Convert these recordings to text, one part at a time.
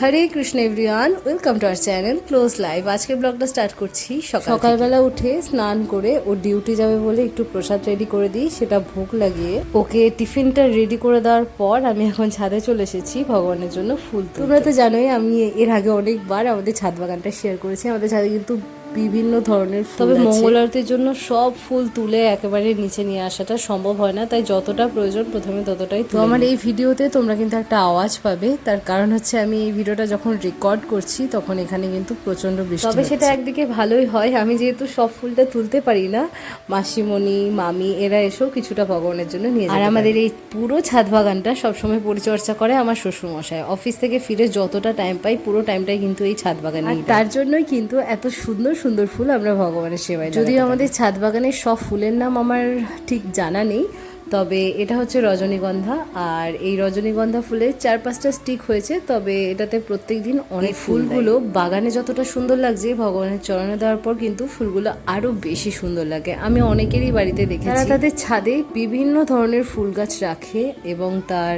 Hare Krishna everyone welcome to our channel close live আজকে ব্লগটা start করছি সকাল সকালবেলা উঠে স্নান করে ও ডিউটি যাবে বলে একটু প্রসাদ রেডি করে দিই সেটা ভোগ লাগিয়ে। ওকে টিফিনটা রেডি করে দেওয়ার পর আমি এখন ছাদে চলে এসেছি ভগবানের জন্য ফুল তোমরা তো জানোই আমি এর আগে অনেকবার আমাদের ছাদ বাগানটা শেয়ার করেছি। আমাদের ছাদে কিন্তু বিভিন্ন ধরনের তবে মঙ্গল আরতির জন্য সব ফুল তুলে একেবারে নিচে নিয়ে আসাটা সম্ভব হয় না তাই যতটা প্রয়োজন প্রথমে ততটাই তো আমার এই ভিডিওতে তোমরা কিন্তু একটা আওয়াজ পাবে তার কারণ হচ্ছে আমি এই ভিডিওটা যখন রেকর্ড করছি তখন এখানে কিন্তু প্রচণ্ড বৃষ্টি তবে সেটা একদিকে ভালোই হয় আমি যেহেতু সব ফুলটা তুলতে পারি না মাসিমণি মামি এরা এসেও কিছুটা ভগবানের জন্য নিয়ে আর আমাদের এই পুরো ছাদ বাগানটা সবসময় পরিচর্যা করে আমার শ্বশুর মশাই অফিস থেকে ফিরে যতটা টাইম পাই পুরো টাইমটাই কিন্তু এই ছাদ বাগানে তার জন্যই কিন্তু এত সুন্দর সুন্দর ফুল আমরা ভগবানের সেবায় যদিও আমাদের ছাদ বাগানের সব ফুলের নাম আমার ঠিক জানা নেই তবে এটা হচ্ছে রজনীগন্ধা আর এই রজনীগন্ধা ফুলের চার পাঁচটা স্টিক হয়েছে তবে এটাতে প্রত্যেক দিন অনেক ফুলগুলো বাগানে যতটা সুন্দর লাগছে ভগবানের চরণে দেওয়ার পর কিন্তু ফুলগুলো আরও বেশি সুন্দর লাগে। আমি অনেকেরই বাড়িতে দেখেছি তারা তাদের ছাদে বিভিন্ন ধরনের ফুল গাছ রাখে এবং তার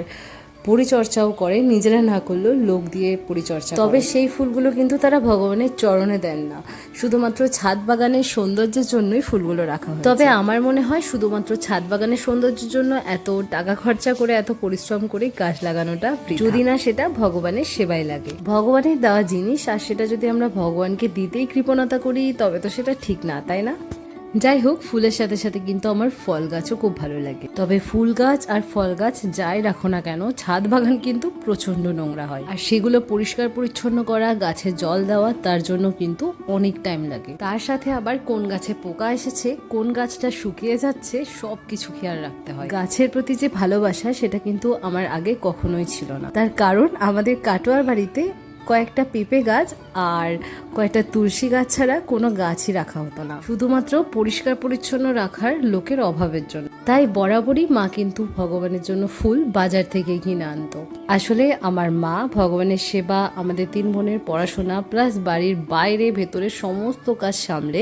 পরিচর্যাও করে নিজেরা না করলেও লোক দিয়ে পরিচর্যা তবে সেই ফুলগুলো কিন্তু তারা ভগবানের চরণে দেন না। শুধুমাত্র ছাদ বাগানের সৌন্দর্যের জন্যই ফুলগুলো রাখা হয় তবে আমার মনে হয় শুধুমাত্র ছাদ বাগানের সৌন্দর্যের জন্য এত টাকা খরচা করে এত পরিশ্রম করে গাছ লাগানোটা যদি না সেটা ভগবানের সেবায় লাগে। ভগবানের দেওয়া জিনিস আর সেটা যদি আমরা ভগবানকে দিতেই কৃপণতা করি তবে তো সেটা ঠিক না তাই না? যাই হোক ফুলের সাথে সাথে কিন্তু আমার ফল গাছও খুব ভালো লাগে। তবে ফুল গাছ আর ফল গাছ যাই রাখো না কেন, ছাদ বাগান কিন্তু প্রচণ্ড নোংরা হয়। আর সেগুলো পরিষ্কার পরিচ্ছন্ন করা, গাছে জল দেওয়া, তার জন্য কিন্তু অনেক টাইম লাগে। তার সাথে আবার কোন গাছে পোকা এসেছে, কোন গাছটা শুকিয়ে যাচ্ছে সব কিছু খেয়াল রাখতে হয়। গাছের প্রতি যে ভালোবাসা, সেটা কিন্তু আমার আগে কখনোই ছিল না। তার কারণ আমাদের কাটোয়ার বাড়িতে কয়েকটা পেঁপে গাছ আর কয়েকটা তুলসী গাছ ছাড়া কোনো গাছই রাখা হতো না। শুধুমাত্র পরিষ্কার পরিচ্ছন্ন রাখার লোকের অভাবের জন্য। তাই বরাবরই মা কিন্তু ভগবানের জন্য ফুল বাজার থেকে কিনে আনতো। আসলে আমার মা ভগবানের সেবা, আমাদের তিন বোনের পড়াশোনা প্লাস বাড়ির বাইরে, ভেতরে সমস্ত কাজ সামলে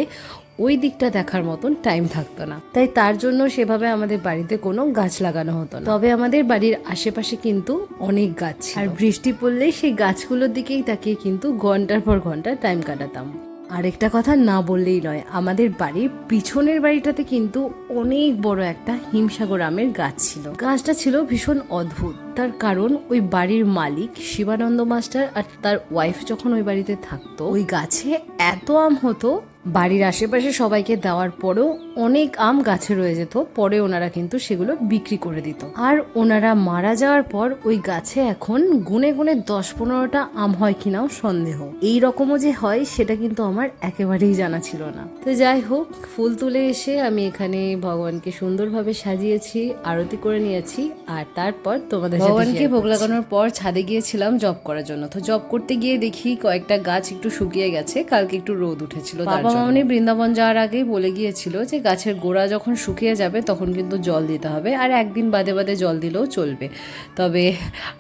ওই দিকটা দেখার মতন টাইম থাকতো না। তাই তার জন্য সেভাবে আমাদের বাড়িতে কোনো গাছ লাগানো হতো না। তবে আমাদের বাড়ির আশেপাশে কিন্তু অনেক গাছ আর বৃষ্টি পড়লেই সেই গাছগুলোর দিকেই তাকিয়ে কিন্তু ঘণ্টার পর ঘণ্টা টাইম কাটাতাম। আরেকটা কথা না বললেই নয়, আমাদের বাড়ির পিছনের বাড়িটাতে কিন্তু অনেক বড় একটা হিমসাগর আমের গাছ ছিল। গাছটা ছিল ভীষণ অদ্ভুত। তার কারণ ওই বাড়ির মালিক শিবানন্দ মাস্টার আর তার ওয়াইফ যখন ওই বাড়িতে থাকতো, ওই গাছে এত আম হতো বাড়ির আশেপাশে সবাইকে দেওয়ার পরেও অনেক আম গাছে রয়ে যেত পরে ওনারা কিন্তু সেগুলো বিক্রি করে দিত। আর ওনারা মারা যাওয়ার পর ওই গাছে এখন গুনে গুনে দশ পনেরোটা আম হয় কিনাও সন্দেহ। এই রকমও যে হয় সেটা কিন্তু আমার একেবারেই জানা ছিল না। তো যাই হোক ফুল তুলে এসে আমি এখানে ভগবানকে সুন্দরভাবে সাজিয়েছি আরতি করে নিয়েছি আর তারপর তোমাদের ভগবানকে ভোগ লাগানোর পর ছাদে গিয়েছিলাম জব করার জন্য। তো জব করতে গিয়ে দেখি কয়েকটা গাছ একটু শুকিয়ে গেছে কালকে একটু রোদ উঠেছিল বাবা মামনি বৃন্দাবন যাওয়ার আগেই বলে গিয়েছিল যে গাছের গোড়া যখন শুকিয়ে যাবে তখন কিন্তু জল দিতে হবে আর একদিন বাদে বাদে জল দিলেও চলবে। তবে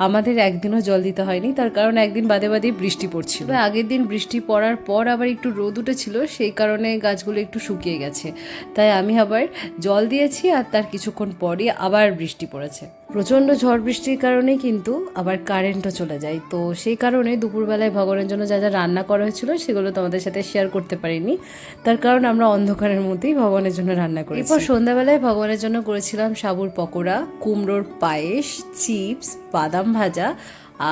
আমাদের একদিনও জল দিতে হয়নি, তার কারণ একদিন বাদে বাদেই বৃষ্টি পড়ছিল। আগের দিন বৃষ্টি পড়ার পর আবার একটু রোদ উঠেছিল, সেই কারণে গাছগুলো একটু শুকিয়ে গেছে। তাই আমি আবার জল দিয়েছি আর তার কিছুক্ষণ পরই আবার বৃষ্টি পড়েছে। প্রচণ্ড ঝড় বৃষ্টির কারণে কিন্তু আবার কারেন্টও চলে যায়। তো সেই কারণে দুপুরবেলায় ভগবানের জন্য যা যা রান্না করা হয়েছিল সেগুলো তোমাদের সাথে শেয়ার করতে পারিনি। তার কারণ আমরা অন্ধকারের মধ্যেই ভগবানের জন্য রান্না করি এরপর সন্ধ্যাবেলায় ভগবানের জন্য করেছিলাম সাবুর পকোড়া, কুমড়োর পায়েস, চিপস, বাদাম ভাজা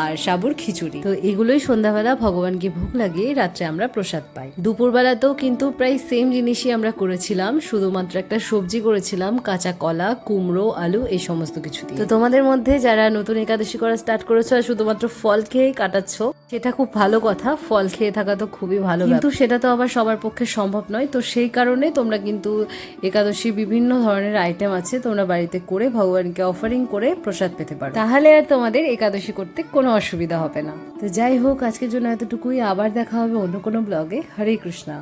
আর সাবুর খিচুড়ি। তো এগুলোই সন্ধ্যাবেলা ভগবানকে ভোগ লাগিয়ে রাত্রে আমরা প্রসাদ পাই। দুপুরবেলাতেও কিন্তু প্রায় সেম জিনিসই আমরা করেছিলাম, শুধুমাত্র একটা সবজি করেছিলাম, কাঁচা কলা, কুমড়ো, আলু, এই সমস্ত কিছু তো তোমাদের মধ্যে যারা নতুন একাদশী করা স্টার্ট করেছ আর শুধুমাত্র ফল খেয়েই কাটাচ্ছ, সেটা খুব ভালো কথা, ফল খেয়ে থাকা তো খুবই ভালো কিন্তু সেটা তো আবার সবার পক্ষে সম্ভব নয়, তো সেই কারণে তোমরা কিন্তু একাদশী বিভিন্ন ধরনের আইটেম আছে তোমরা বাড়িতে করে ভগবানকে অফারিং করে প্রসাদ পেতে পারো। তাহলে আর তোমাদের একাদশী করতে কোনো অসুবিধা হবে না। তো যাই হোক, আজকের জন্য এতটুকুই। আবার দেখা হবে অন্য কোনো ব্লগে। হরে কৃষ্ণা।